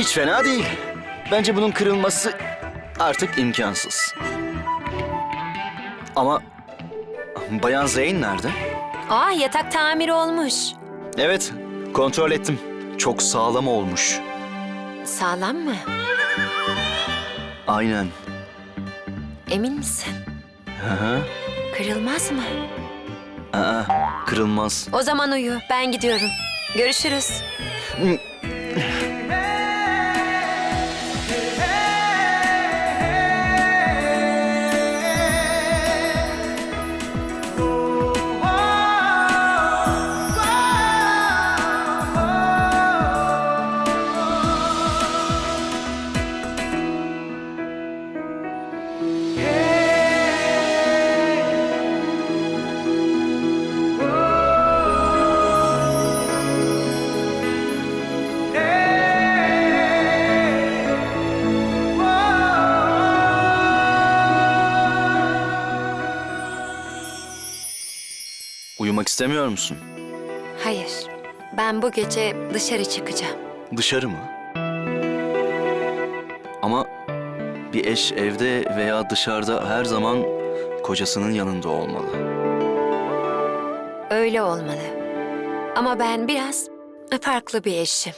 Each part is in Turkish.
Hiç fena değil. Bence bunun kırılması artık imkansız. Ama Bayan Zeyn nerede? Aa yatak tamir olmuş. Evet, kontrol ettim. Çok sağlam olmuş. Sağlam mı? Aynen. Emin misin? Hı hı. Kırılmaz mı? Aa, kırılmaz. O zaman uyu. Ben gidiyorum. Görüşürüz. İstemiyor musun? Hayır. Ben bu gece dışarı çıkacağım. Dışarı mı? Ama bir eş evde veya dışarıda her zaman kocasının yanında olmalı. Öyle olmalı. Ama ben biraz farklı bir eşim.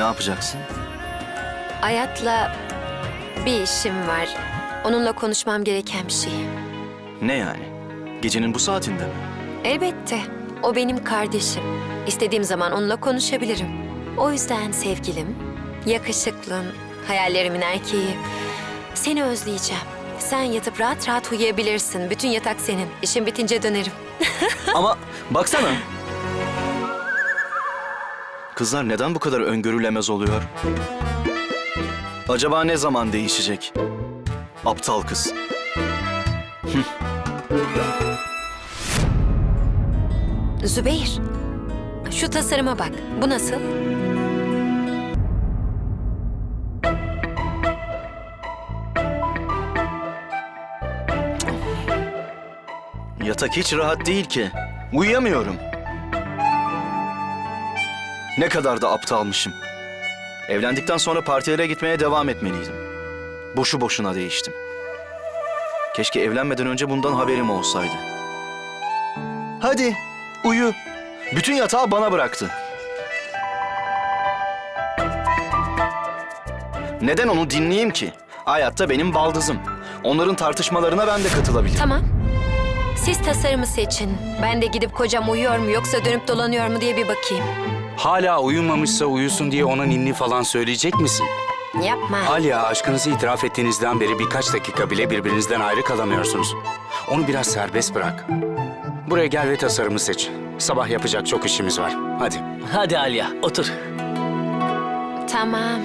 Ne yapacaksın? Hayat'la bir işim var. Onunla konuşmam gereken bir şey. Ne yani? Gecenin bu saatinde mi? Elbette. O benim kardeşim. İstediğim zaman onunla konuşabilirim. O yüzden sevgilim, yakışıklım, hayallerimin erkeği. Seni özleyeceğim. Sen yatıp rahat rahat uyuyabilirsin. Bütün yatak senin. İşim bitince dönerim. Ama baksana. Kızlar neden bu kadar öngörülemez oluyor? Acaba ne zaman değişecek? Aptal kız. Zübeyir, şu tasarıma bak. Bu nasıl? Yatak hiç rahat değil ki. Uyuyamıyorum. Ne kadar da aptalmışım. Evlendikten sonra partilere gitmeye devam etmeliydim. Boşu boşuna değiştim. Keşke evlenmeden önce bundan haberim olsaydı. Hadi uyu. Bütün yatağı bana bıraktı. Neden onu dinleyeyim ki? Hayatta benim baldızım. Onların tartışmalarına ben de katılabilirim. Tamam. Siz tasarımı seçin. Ben de gidip kocam uyuyor mu yoksa dönüp dolanıyor mu diye bir bakayım. Hala uyumamışsa uyusun diye ona ninni falan söyleyecek misin? Yapma. Alya aşkınızı itiraf ettiğinizden beri birkaç dakika bile birbirinizden ayrı kalamıyorsunuz. Onu biraz serbest bırak. Buraya gel ve tasarımı seç. Sabah yapacak çok işimiz var. Hadi. Hadi Alya otur. Tamam.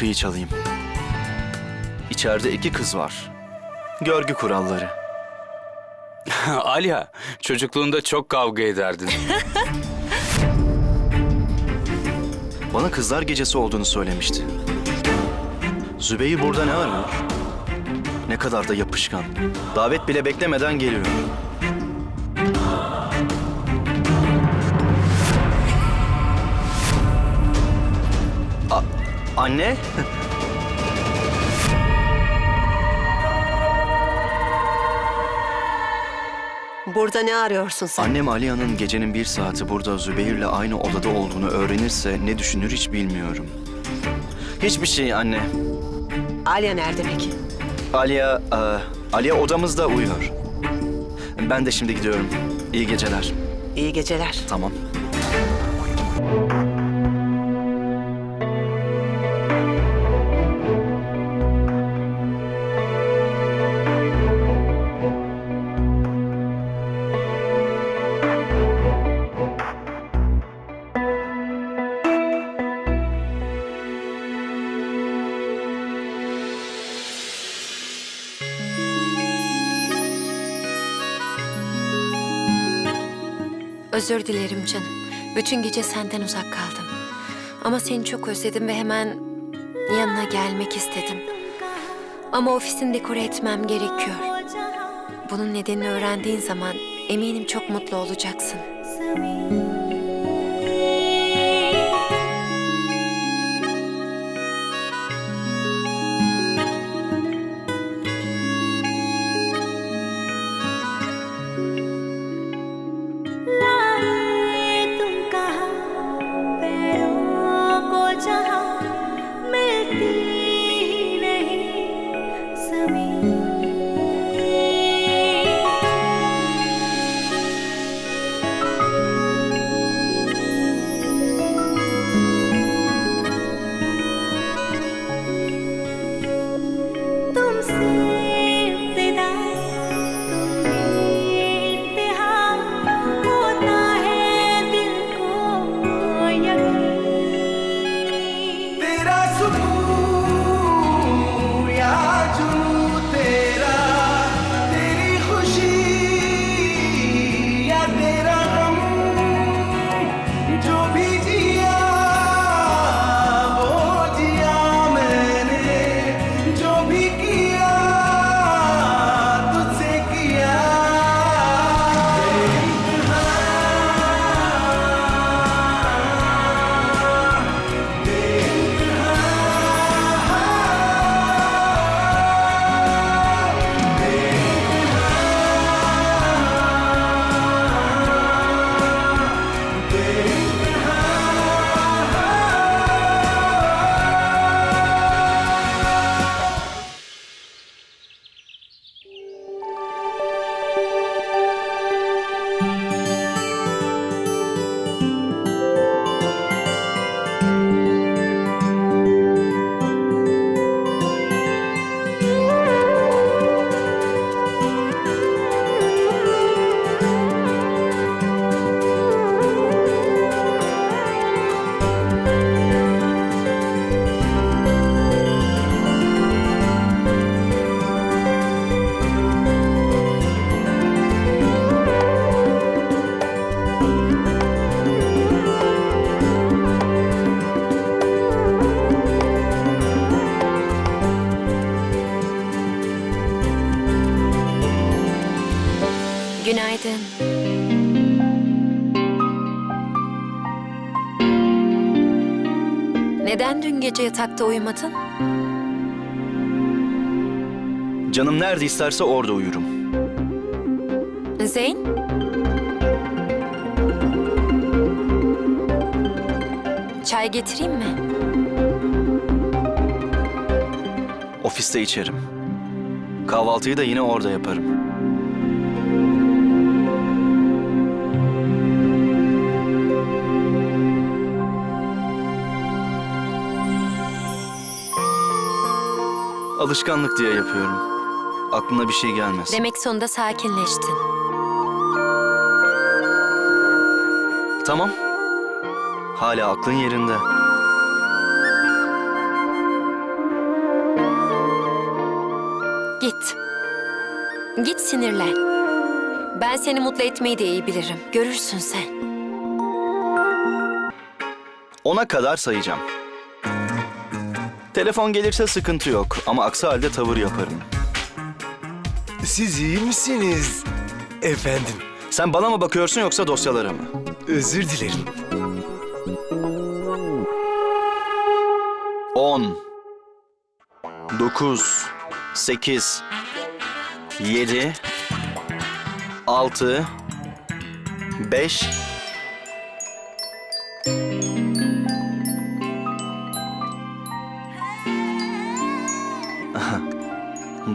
Kapıyı çalayım. İçeride iki kız var. Görgü kuralları. Alya, çocukluğunda çok kavga ederdin. Bana kızlar gecesi olduğunu söylemişti. Zübeyir burada ne arıyor? Ne kadar da yapışkan. Davet bile beklemeden geliyor. Anne? Burada ne arıyorsun sen? Annem Aliya'nın gecenin bir saati burada Zübeyir'le aynı odada olduğunu öğrenirse ne düşünür hiç bilmiyorum. Hiçbir şey anne. Alya nerede peki? Aliya, e, Aliya odamızda uyuyor. Ben de şimdi gidiyorum. İyi geceler. İyi geceler. Tamam. Özür dilerim canım. Bütün gece senden uzak kaldım. Ama seni çok özledim ve hemen yanına gelmek istedim. Ama ofisini dekore etmem gerekiyor. Bunun nedenini öğrendiğin zaman eminim çok mutlu olacaksın. Neden dün gece yatakta uyumadın? Canım nerede isterse orada uyurum. Zeyn? Çay getireyim mi? Ofiste içerim. Kahvaltıyı da yine orada yaparım. Alışkanlık diye yapıyorum. Aklına bir şey gelmez. Demek sonunda sakinleştin. Tamam. Hala aklın yerinde. Git. Git sinirlen. Ben seni mutlu etmeyi de iyi bilirim. Görürsün sen. Ona kadar sayacağım. Telefon gelirse sıkıntı yok ama aksi halde tavır yaparım. Siz iyi misiniz? Efendim, Sen bana mı bakıyorsun yoksa dosyalara mı? özür dilerim. 10 9 8 7 6 5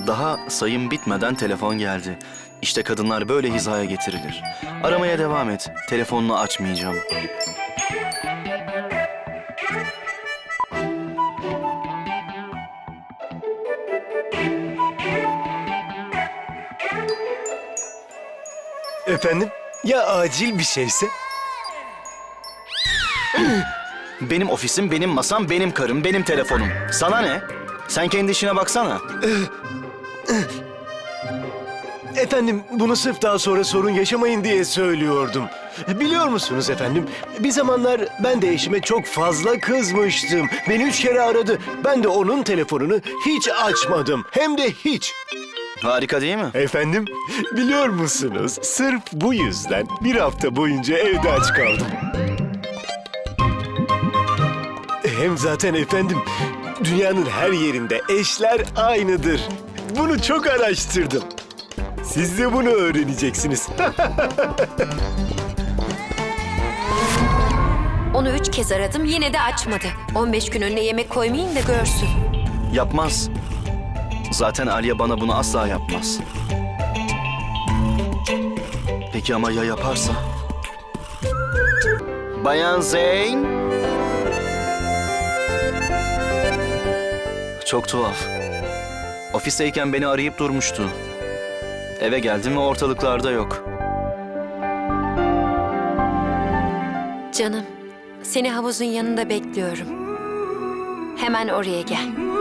Daha sayım bitmeden telefon geldi. İşte kadınlar böyle hizaya getirilir. Aramaya devam et. Telefonunu açmayacağım. Efendim, ya acil bir şeyse? Benim ofisim, benim masam, benim karım, benim telefonum. Sana ne? Sen kendi işine baksana. Efendim bunu sırf daha sonra sorun yaşamayın diye söylüyordum. Biliyor musunuz efendim? Bir zamanlar ben de eşime çok fazla kızmıştım. Beni üç kere aradı. Ben de onun telefonunu hiç açmadım. Hem de hiç. Harika değil mi? Efendim biliyor musunuz? Sırf bu yüzden bir hafta boyunca evde aç kaldım. Hem zaten efendim dünyanın her yerinde eşler aynıdır. Bunu çok araştırdım. Siz de bunu öğreneceksiniz. Onu üç kez aradım yine de açmadı. 15 gün önüne yemek koymayayım da görsün. Yapmaz. Zaten Aliye bana bunu asla yapmaz. Peki ama ya yaparsa? Bayan Zeyn? Çok tuhaf. Ofisteyken beni arayıp durmuştu. Eve geldim ve ortalıklarda yok. Canım, seni havuzun yanında bekliyorum. Hemen oraya gel.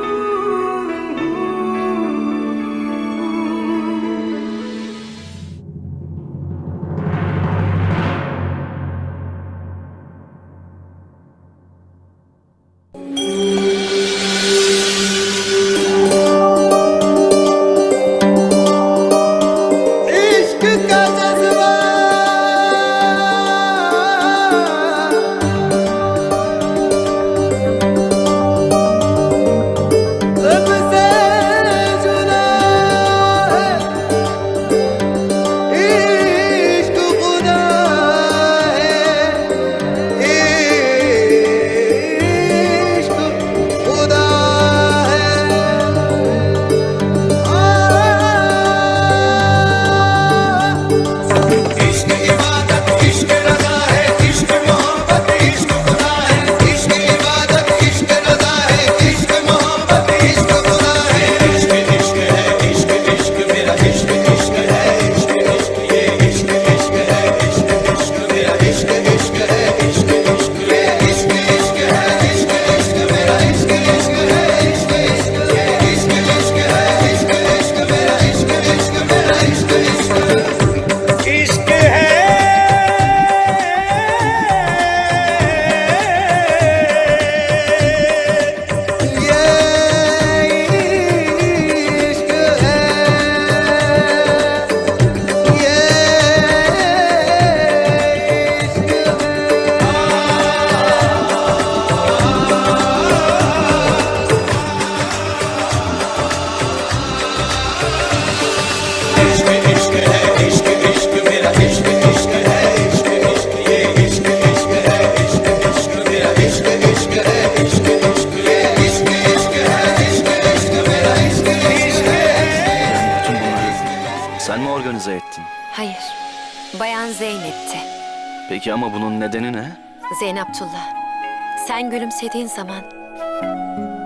Gülümsediğin zaman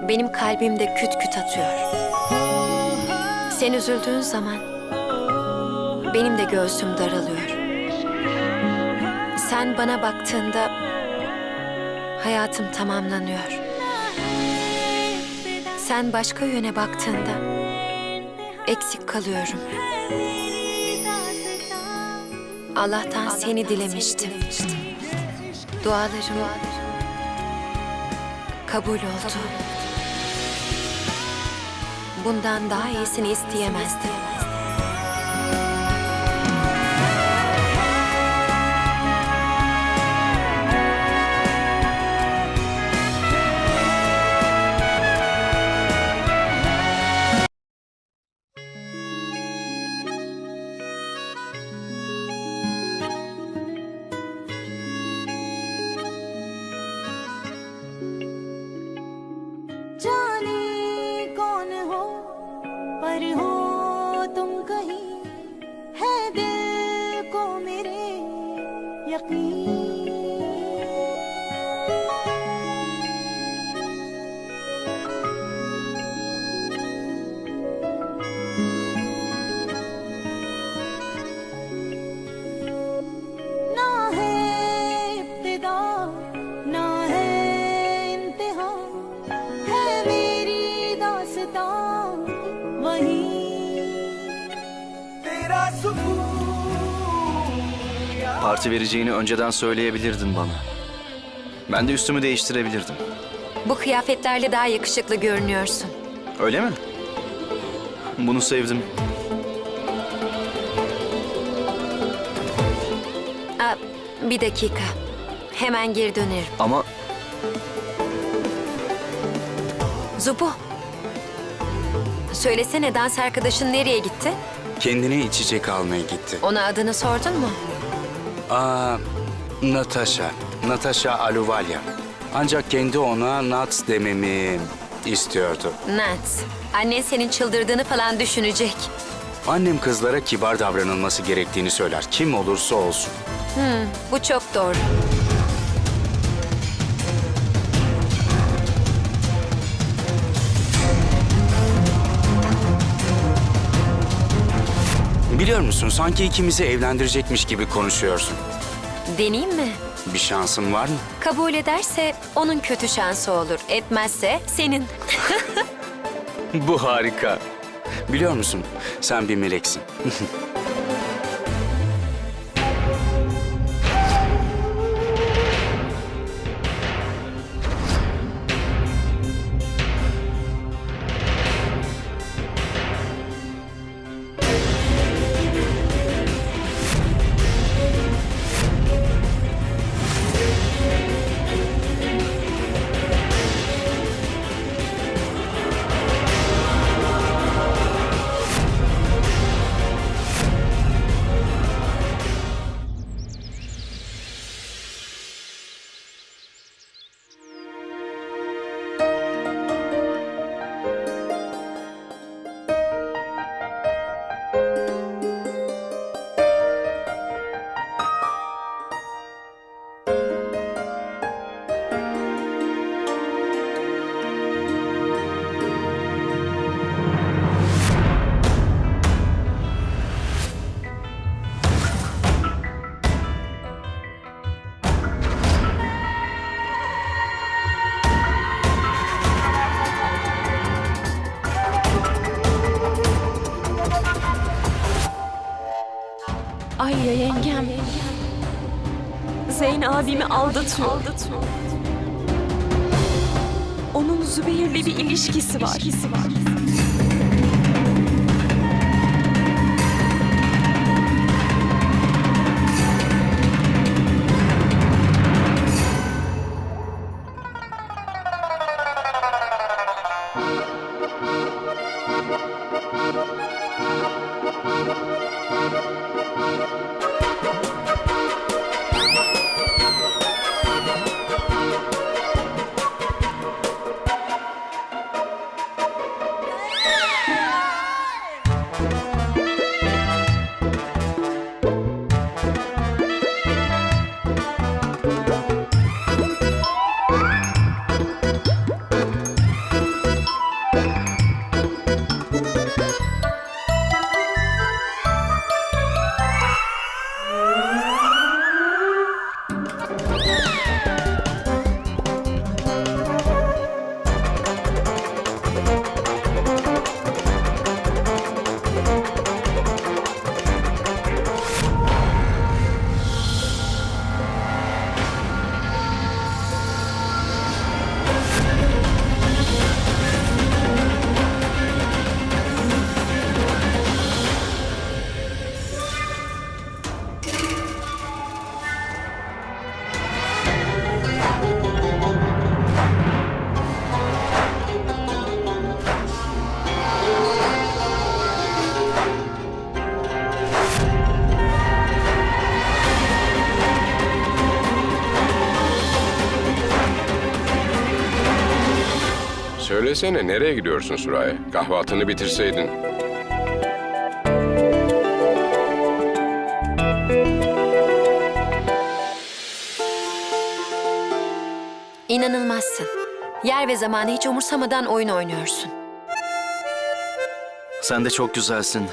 benim kalbim de küt küt atıyor. Sen üzüldüğün zaman benim de göğsüm daralıyor. Sen bana baktığında hayatım tamamlanıyor. Sen başka yöne baktığında eksik kalıyorum. Allah'tan seni dilemiştim. Dualarım kabul oldu. Bundan daha iyisini isteyemezdim. Parti vereceğini önceden söyleyebilirdin bana. Ben de üstümü değiştirebilirdim. Bu kıyafetlerle daha yakışıklı görünüyorsun. Öyle mi? Bunu sevdim. Aa, bir dakika. Hemen geri dönerim. Ama Zubu. Söylesene dans arkadaşın nereye gitti? Kendine içecek almaya gitti. Ona adını sordun mu? Aa, Natasha. Natasha Aluvalya. Ancak kendi ona Nats dememi istiyordu. Nat. Annen senin çıldırdığını falan düşünecek. Annem kızlara kibar davranılması gerektiğini söyler. Kim olursa olsun. Bu çok doğru. Biliyor musun sanki ikimizi evlendirecekmiş gibi konuşuyorsun. Deneyeyim mi? Bir şansın var mı? Kabul ederse onun kötü şansı olur. Etmezse senin. Bu harika. Biliyor musun sen bir meleksin. Zeyn abimi aldatıyor. Onun Zübeyir'le bir ilişkisi var. Söylesene nereye gidiyorsun Suraya? Kahvaltını bitirseydin. İnanılmazsın. Yer ve zamanı hiç umursamadan oyun oynuyorsun. sen de çok güzelsin.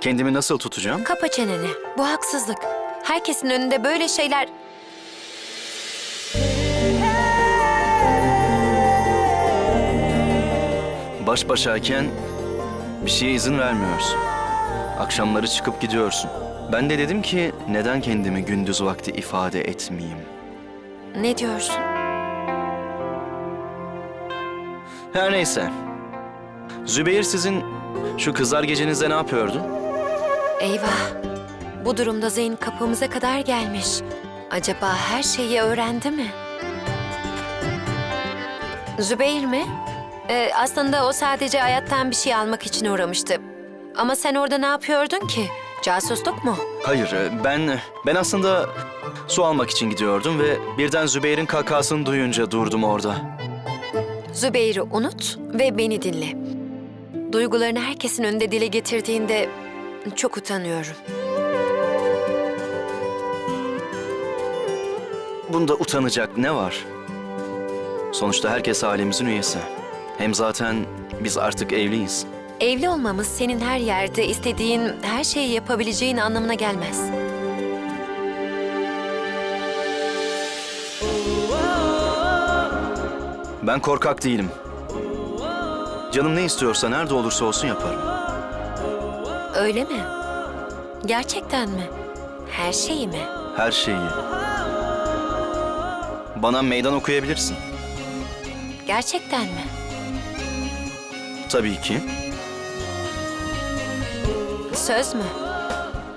Kendimi nasıl tutacağım? Kapa çeneni. Bu haksızlık. Herkesin önünde böyle şeyler... Baş başayken bir şeye izin vermiyorsun. Akşamları çıkıp gidiyorsun. Ben de dedim ki neden kendimi gündüz vakti ifade etmeyeyim? Ne diyorsun? Her neyse. Zübeyir sizin şu kızlar gecenizde ne yapıyordu? Eyvah. Bu durumda Zeyn kapımıza kadar gelmiş. Acaba her şeyi öğrendi mi? Zübeyir mi? Ee, aslında o sadece hayattan bir şey almak için uğramıştı. Ama sen orada ne yapıyordun ki? Casusluk mu? Hayır, e, ben ben aslında su almak için gidiyordum ve birden Zübeyir'in kakasını duyunca durdum orada. Zübeyir'i unut ve beni dinle. Duygularını herkesin önünde dile getirdiğinde çok utanıyorum. Bunda utanacak ne var? Sonuçta herkes ailemizin üyesi. Hem zaten biz artık evliyiz. Evli olmamız senin her yerde istediğin her şeyi yapabileceğin anlamına gelmez. Ben korkak değilim. Canım ne istiyorsa nerede olursa olsun yaparım. Öyle mi? Gerçekten mi? Her şeyi mi? Her şeyi. Bana meydan okuyabilirsin. Gerçekten mi? Tabii ki. Söz mü?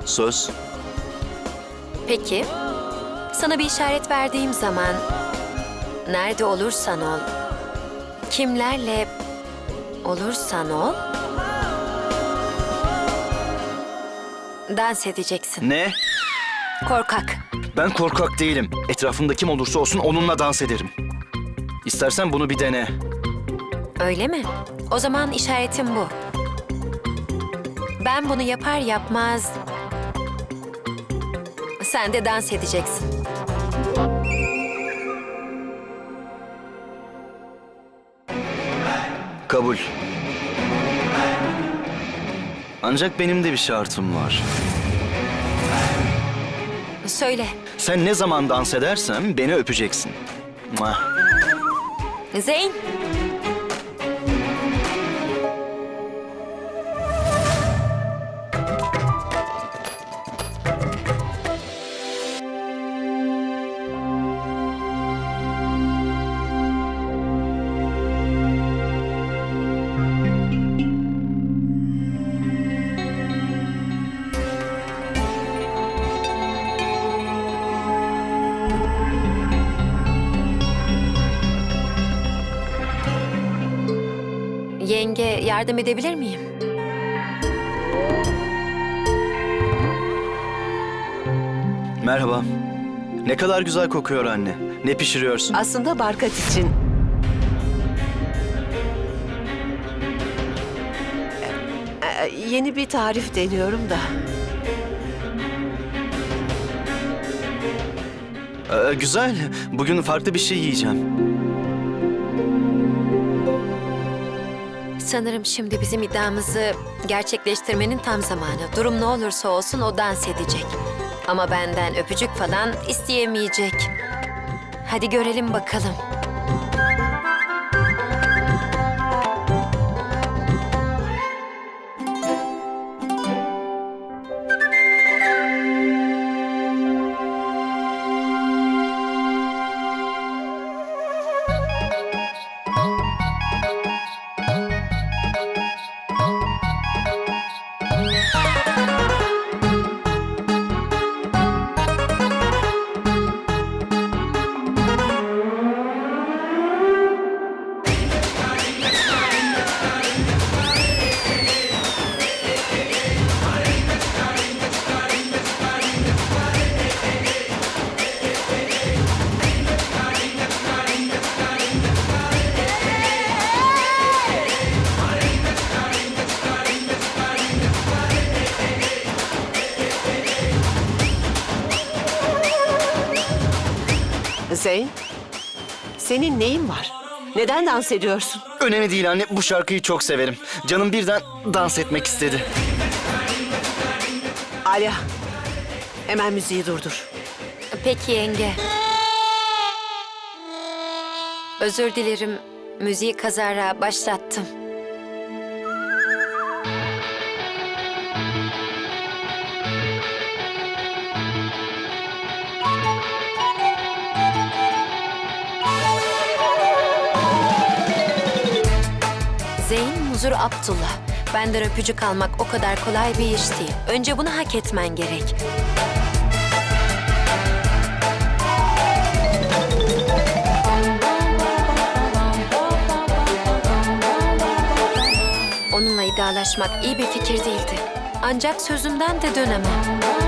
Söz. Peki. Sana bir işaret verdiğim zaman nerede olursan ol, kimlerle olursan ol dans edeceksin. Ne? Korkak. Ben korkak değilim. Etrafımda kim olursa olsun onunla dans ederim. İstersen bunu bir dene. Öyle mi? O zaman işaretim bu. Ben bunu yapar yapmaz sen de dans edeceksin. Kabul. Ancak benim de bir şartım var. Söyle. Sen ne zaman dans edersen beni öpeceksin. Muah. Zeyn. Yardım edebilir miyim? Merhaba. Ne kadar güzel kokuyor anne. Ne pişiriyorsun? Aslında Barkat için... Ee, e, Yeni bir tarif deniyorum da. Ee, güzel. Bugün farklı bir şey yiyeceğim. Sanırım şimdi bizim iddiamızı gerçekleştirmenin tam zamanı. Durum ne olursa olsun o dans edecek. Ama benden öpücük falan isteyemeyecek. Hadi görelim bakalım. Neden dans ediyorsun? Önemli değil anne. Bu şarkıyı çok severim. Canım birden dans etmek istedi. Alya, hemen müziği durdur. Peki yenge. Özür dilerim. Müziği kazara başlattım. Muzur Abdullah. Benden öpücük almak o kadar kolay bir iş değil. Önce bunu hak etmen gerek. Onunla iddialaşmak iyi bir fikir değildi. Ancak sözümden de dönemem.